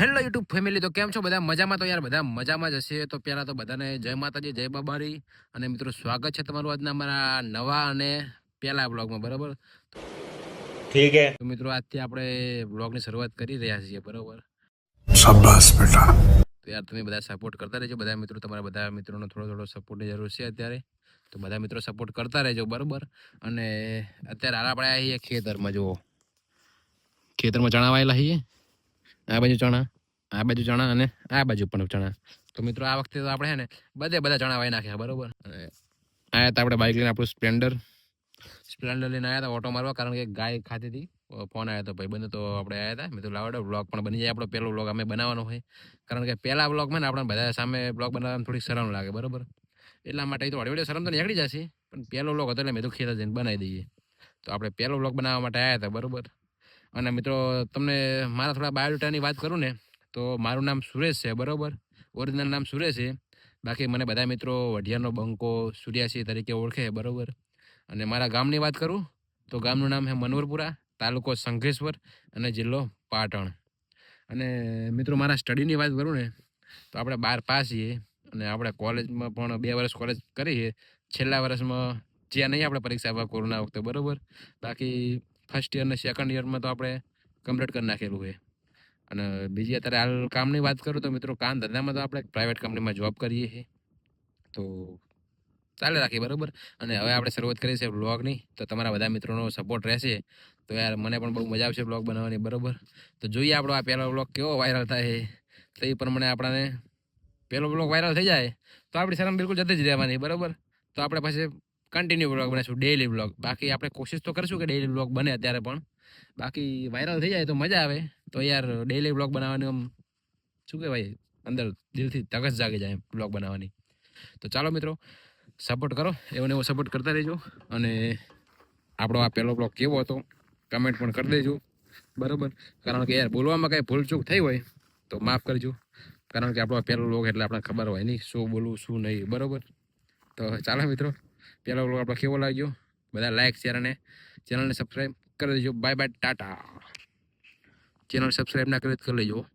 Hello YouTube family તો કેમ છો? બધા મજામાં તો યાર બધા મજામાં જ હશે. તો પહેલાં તો બધાને જય માતાજી જય બાબારી. અને મિત્રો સ્વાગત છે તમારું આજના અમારા નવા અને પહેલા બ્લોગમાં બરાબર? ઠીક હે. તો મિત્રો આજથી આપણે બ્લોગની શરૂઆત કરી રહ્યા છીએ બરાબર? શાબાશ બેટા. તો યાર તમે બધા સપોર્ટ કરતા રહેજો. બધા મિત્રો તમારા બધા મિત્રોનો થોડો થોડો સપોર્ટની જરૂર છે અત્યારે. તો બધા મિત્રો સપોર્ટ કરતા રહેજો બરાબર? અને અત્યારે હાલ આપણે આવીએ ખેતરમાં જુઓ. ખેતરમાં જણાવાયેલા છીએ. આ બાજુ ચણા, આ બાજુ ચણા અને આ બાજુ પણ ચણા. તો મિત્રો આ વખતે તો આપણે છે ને બધે બધા ચણા વાઈ નાખ્યા, બરાબર? આયા હતા આપણે બાઇક લઈને આપણું સ્પ્લેન્ડર સ્પ્લેન્ડર લઈને આવ્યા હતા ઓટો મારવા, કારણ કે ગાય ખાતી હતી ફોન આવ્યો હતો ભાઈ, બંને તો આપણે આવ્યા હતા. મેં તો લાવડો બ્લોગ પણ બની જાય, આપણો પહેલો બ્લોગ અમે બનાવવાનો હોય. કારણ કે પહેલા બ્લોગમાં ને આપણે બધા સામે બ્લોગ બનાવવામાં થોડી શરમ લાગે, બરાબર? એટલા માટે તો હળવી શરમ તો નીકળી જશે, પણ પહેલો બ્લોગ હતો એટલે મેં તો ખેતર જઈને બનાવી દઈએ. તો આપણે પહેલો બ્લોગ બનાવવા માટે આવ્યા હતા, બરાબર? અને મિત્રો, તમને મારા થોડા બાયોડેટાની વાત કરું ને, તો મારું નામ સુરેશ છે, બરાબર? ઓરિજિનલ નામ સુરેશ છે. બાકી મને બધા મિત્રો વઢિયાનો બંકો સૂર્યાસી તરીકે ઓળખે, બરાબર? અને મારા ગામની વાત કરું, તો ગામનું નામ છે મનોહરપુરા તાલુકો સંઘેશ્વર અને જિલ્લો પાટણ. અને મિત્રો, મારા સ્ટડીની વાત કરું ને, તો આપણે બાર પાસ છીએ અને આપણે કોલેજમાં પણ બે વર્ષ કોલેજ કરી છે છેલ્લા વર્ષમાં જ્યાં નહીં આપણે પરીક્ષા આપવા કોરોના વખતે, બરાબર? બાકી ફર્સ્ટ યર અને સેકન્ડ યરમાં તો આપણે કમ્પ્લીટ કરી નાખેલું છે. અને બીજી અત્યારે હાલ કામની વાત કરું તો મિત્રો કામ ધંધામાં તો આપણે પ્રાઇવેટ કંપનીમાં જોબ કરીએ છીએ. તો ચાલે રાખીએ, બરાબર? અને હવે આપણે શરૂઆત કરીએ છીએ બ્લોગની તો તમારા બધા મિત્રોનો સપોર્ટ રહેશે. તો યાર, મને પણ બહુ મજા આવશે બ્લોગ બનાવવાની, બરાબર? તો જોઈએ આપણો આ પહેલો બ્લોગ કેવો વાયરલ થાય છે. તો એ પ્રમાણે આપણાને પહેલો બ્લોગ વાયરલ થઈ જાય, તો આપણી શરમ બિલકુલ જતી જ રહેવાની, બરાબર? તો આપણે પછી કન્ટિન્યુ બ્લોગ બનાવીશું ડેઈલી બ્લોગ બાકી આપણે કોશિશ તો કરશું કે ડેઈલી બ્લોગ બને અત્યારે પણ. બાકી વાયરલ થઈ જાય તો મજા આવે. તો યાર ડેઈલી બ્લોગ બનાવવાની આમ, શું કહેવાય, અંદર દિલથી તગસ જાગી જાય બ્લોગ બનાવવાની. તો ચાલો મિત્રો સપોર્ટ કરો એવો ને એવો સપોર્ટ કરતા રહેજો. અને આપણો આ પહેલો બ્લોગ કેવો હતો કમેન્ટ પણ કરી દેજો. બરાબર? કારણ કે યાર, બોલવામાં કાંઈ ભૂલચૂક થઈ હોય, તો માફ કરજો. કારણ કે આપણો પહેલો બ્લોગ એટલે આપણને ખબર હોય નહીં, શું બોલવું શું નહીં. બરાબર? તો ચાલો મિત્રો પહેલો બ્લોગ આપણો કેવો લાગ્યો? બધા લાઇક શેર અને ચેનલને સબસ્ક્રાઈબ કરી દેજો. Bye bye tata. Channel subscribe ના કરી લેજો.